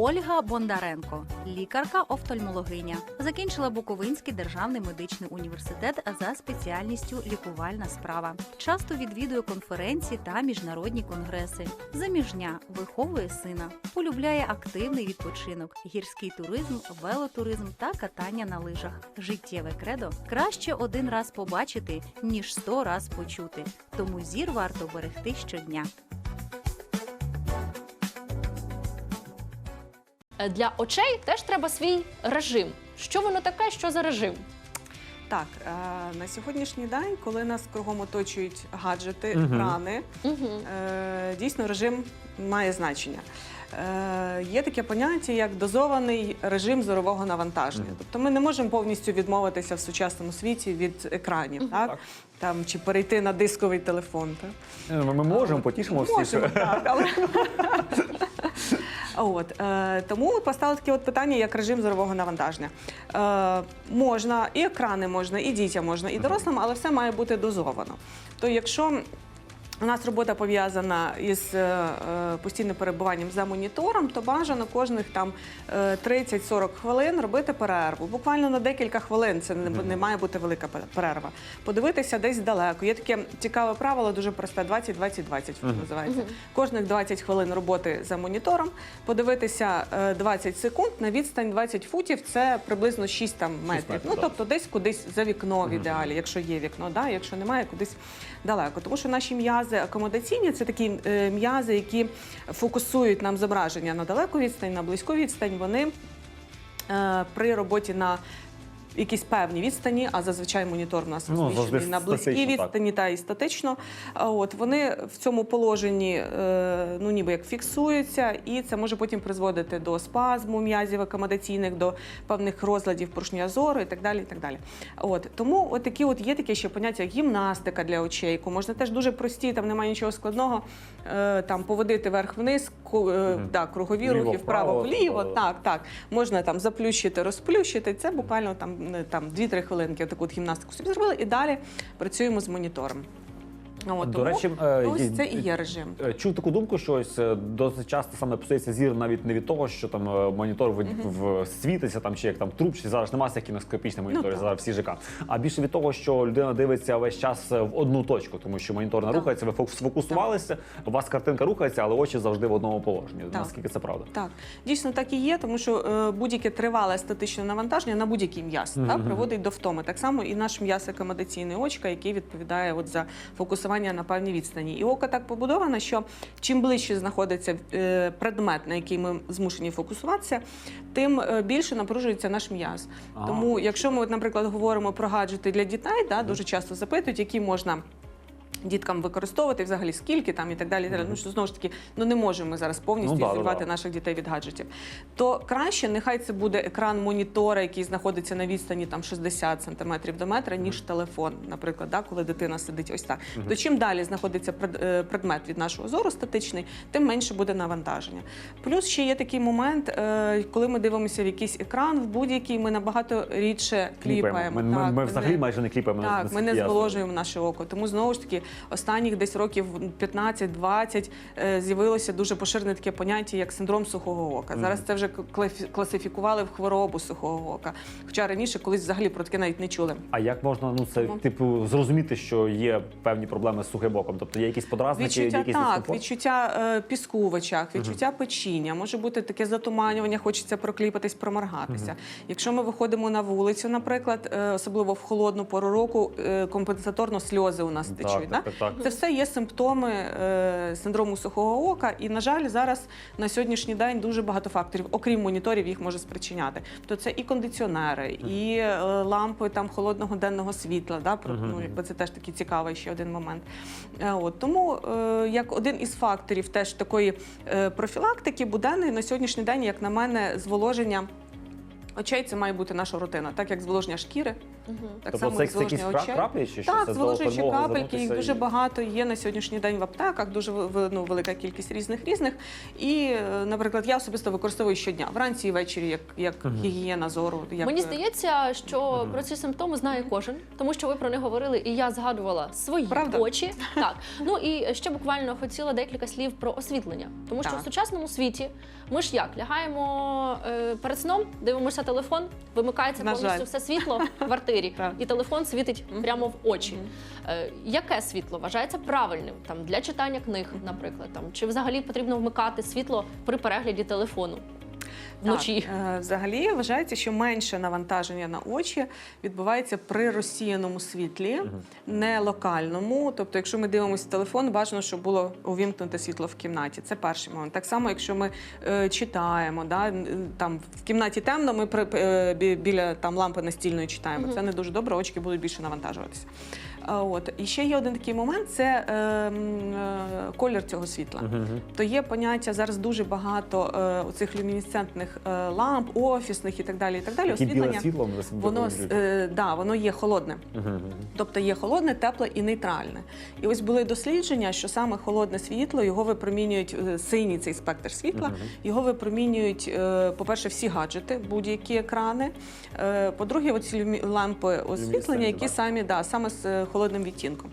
Ольга Бондаренко, лікарка-офтальмологиня. Закінчила Буковинський державний медичний університет за спеціальністю лікувальна справа. Часто відвідує конференції та міжнародні конгреси. Заміжня виховує сина, полюбляє активний відпочинок, гірський туризм, велотуризм та катання на лижах. Життєве кредо краще один раз побачити, ніж сто раз почути. Тому зір варто берегти щодня. Для очей теж треба свій режим. Що воно таке, що за режим? Так, е, на сьогоднішній день, коли нас кругом оточують гаджети, Мгм. екрани, е, дійсно режим має значення. Е, Є таке поняття як дозований режим зорового навантаження. Мгм. Тобто ми не можемо повністю відмовитися в сучасному світі від екранів, так? Так. Там, чи перейти на дисковий телефон. Так? Е, Ми, ми можемо, потішимо всіх. Можемо, так, але... От, е, тому постало таке от питання, як режим зорового навантаження. Е, можна, і екрани можна, і дітям можна, і дорослим, але все має бути дозовано. То якщо у нас робота пов'язана із е, е, постійним перебуванням за монітором, то бажано кожних там е, 30-40 хвилин робити перерву. Буквально на декілька хвилин це не, не має бути велика перерва. Подивитися десь далеко. Є таке цікаве правило, дуже просте: 20-20-20 називається. Кожних 20 хвилин роботи за монітором, подивитися е, 20 секунд на відстань 20 футів. Це приблизно 6 там метрів. метрів, ну тобто десь кудись за вікно в ідеалі, якщо є вікно, да? якщо немає, кудись далеко. Тому що наші м'язи акомодаційні це такі е, м'язи, які фокусують нам зображення на далеку відстань, на близьку відстань. Вони е, при роботі на якісь певні відстані, а зазвичай монітор у нас Ну, розміщений завжди на близькій статично, так. відстані та і статично. От вони в цьому положенні е, ну ніби як фіксуються, і це може потім призводити до спазму м'язів акомодаційних, до певних розладів порушення зору і так далі. І так далі. От тому, от такі от є таке ще поняття як гімнастика для очей, яку можна теж дуже прості, там немає нічого складного. Е, там поводити вверх-вниз, е, да, кругові рухи, вправо, вправо-вліво. вправо. Так, так. Можна там заплющити, розплющити. Це буквально там, там 2-3 хвилинки таку от гімнастику собі зробили, і далі працюємо з монітором. От, До тому речі, е, ось це і є режим. Е, Чув таку думку, що ось е, досить часто саме псується зір навіть не від того, що там е, монітор в, в- світиться там чи як там труп, чи зараз немає кіноскопічних моніторів, так. зараз всі ЖК. А більше від того, що людина дивиться весь час е, в одну точку, тому що монітор не Так. рухається, ви фокус- сфокусувалися, у вас картинка рухається, але очі завжди в одному положенні. Так. Наскільки це правда? Так, дійсно так і є, тому що е, будь-яке тривале статичне навантаження на будь-який м'яз Мгм. так, приводить до втоми. Так само і наш м'яз акомодаційний очка, який відповідає от за фокусування на певній відстані. І око так побудовано, що чим ближче знаходиться е, предмет, на який ми змушені фокусуватися, тим е, більше напружується наш м'яз. Тому, якщо ми, наприклад, говоримо про гаджети для дітей, да, дуже часто запитують, які можна. Діткам використовувати взагалі скільки там і так далі. так далі. Ну що знову ж таки, ну не можемо ми зараз повністю Ну, да, да, ізолювати да. наших дітей від гаджетів. То краще, нехай це буде екран монітора, який знаходиться на відстані там 60 сантиметрів до метра, ніж телефон, наприклад, да, коли дитина сидить ось так. То чим далі знаходиться е, предмет від нашого зору статичний, тим менше буде навантаження. Плюс ще є такий момент, е, коли ми дивимося в якийсь екран, в будь-який ми набагато рідше кліпаємо. Ми, ми, Так, ми взагалі не- майже не кліпаємо. так, ми не зволожуємо наше око. Тому знову ж таки, останніх десь років 15-20 е, з'явилося дуже поширене таке поняття, як синдром сухого ока. Зараз це вже класифікували в хворобу сухого ока. Хоча раніше колись взагалі про таке навіть не чули. А як можна ну це типу зрозуміти, що є певні проблеми з сухим оком? Тобто є якісь подразники, Відчуття якісь так, відчуття е, піску в очах, відчуття печіння, може бути таке затуманювання, хочеться прокліпатись, проморгатися. Якщо ми виходимо на вулицю, наприклад, е, особливо в холодну пору року, е, компенсаторно сльози у нас течуть. Да? так, так. Це все є симптоми е, синдрому сухого ока. І, на жаль, зараз на сьогоднішній день дуже багато факторів, окрім моніторів, їх може спричиняти. То це і кондиціонери, і е, лампи там холодного денного світла. Да? Про- Ну, якби це теж такий цікавий ще один момент. Е, От тому е, як один із факторів теж такої е, профілактики буденної на сьогоднішній день, як на мене, зволоження. Очей це має бути наша рутина, так як зволоження шкіри, Так Тобто само це, це якісь очей. краплі чи що? Так, зволожуючі крапельки, їх дуже і- багато є на сьогоднішній день в аптеках, дуже ну, велика кількість різних різних. І, е, наприклад, я особисто використовую щодня, вранці і ввечері, як, як гігієна зору. Як, Мені е, здається, що про ці симптоми знає кожен, тому що ви про них говорили, і я згадувала свої Правда? очі. Так ну і ще буквально хотіла декілька слів про освітлення, тому що Так. в сучасному світі ми ж як лягаємо е, перед сном, дивимося телефон, вимикається На повністю жаль. все світло в квартирі, Так. і телефон світить прямо в очі. Е, яке світло вважається правильним там для читання книг, наприклад, там? Чи взагалі потрібно вмикати світло при перегляді телефону вночі? Так, е, взагалі вважається, що менше навантаження на очі відбувається при розсіяному світлі, не локальному. Тобто, якщо ми дивимося телефон, бажано, щоб було увімкнуте світло в кімнаті. Це перший момент. Так само, якщо ми е, читаємо, да, там в кімнаті темно, ми при, е, біля там лампи настільної читаємо. Це не дуже добре, очки будуть більше навантажуватися. От і ще є один такий момент: це е, е, колір цього світла. То є поняття зараз дуже багато е, оцих люмінесцентних е, ламп, офісних і так далі. І так далі. Біле Освітлення світло воно е, да, воно є холодне. Мгм. Тобто є холодне, тепле і нейтральне. І ось були дослідження, що саме холодне світло його випромінюють е, синій цей спектр світла. Його випромінюють, е, по-перше, всі гаджети, будь-які екрани. Е, По-друге, оці лампи освітлення, які самі да, саме з е, холодним відтінком.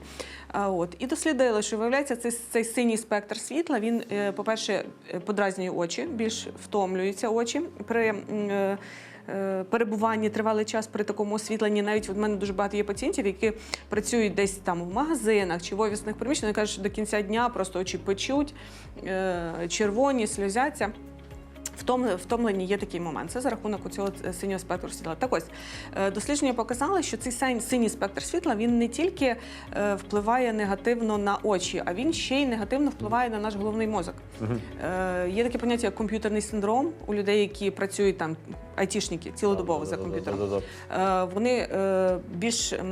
От і дослідили, що виявляється, цей, цей синій спектр світла. Він, е, по-перше, е, подразнює очі, більш втомлюються очі при. е, Перебуванні тривалий час при такому освітленні. Навіть в мене дуже багато є пацієнтів, які працюють десь там в магазинах чи в офісних приміщеннях. Кажуть, що до кінця дня просто очі печуть, червоні, сльозяться. Втом- Втомлені є такий момент. Це за рахунок цього синього спектру світла. Так ось е, дослідження показали, що цей син- синій спектр світла він не тільки е, впливає негативно на очі, а він ще й негативно впливає на наш головний мозок. Е, Є таке поняття як комп'ютерний синдром у людей, які працюють там айтішники цілодобово за комп'ютером. Е, Вони е, більш, е,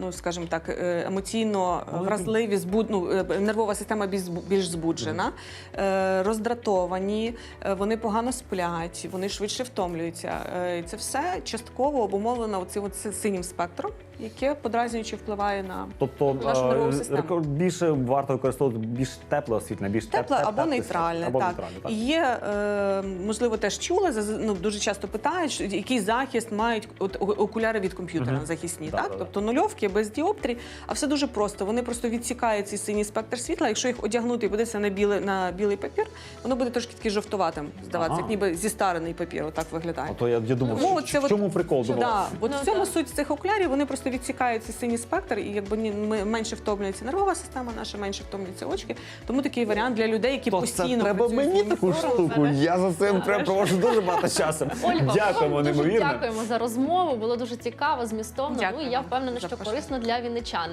ну скажімо так, е, емоційно вразливі, збуд, ну, е, нервова система більш збуджена, е, роздратовані, е, вони погано сплять, вони швидше втомлюються. Е, Це все частково обумовлено цим синім спектром, яке подразнюючи впливає на Тобто Нашу нервову е, систему. рекор- більше варто використовувати більш тепле освітлення, більш теп- Тепле теп- або нейтральне. Або так. нейтральне, так. Є, е, можливо, теж чули, ну, дуже часто питають, який захист мають от, окуляри від комп'ютера Мгм. захисні. Да, так? да, да. Тобто нульовки без діоптрій, а все дуже просто. Вони просто відсікають цей синій спектр світла. Якщо їх одягнути і подивитися на білий, на білий папір, воно буде трошки такий жовтуватим здаватися, Ага. як ніби зістарений папір, отак виглядає. А то я, я думав, Ну, що- от це в от- чому прикол думав? Да, от Ну, в цьому так. суть цих окулярів, вони просто відсікають цей синій спектр, і якби ні, ми менше втомлюється нервова система, наша менше втомлюються очки. Тому такий варіант для людей, які То постійно це треба працюють мені таку монітором. штуку. Я за цим треба провожу дуже багато часу. Ольга, Дякуємо, вам дуже неймовірно. дякуємо за розмову. Було дуже цікаво, змістовно. Ну і я впевнена, що запрошення. корисно для вінничан.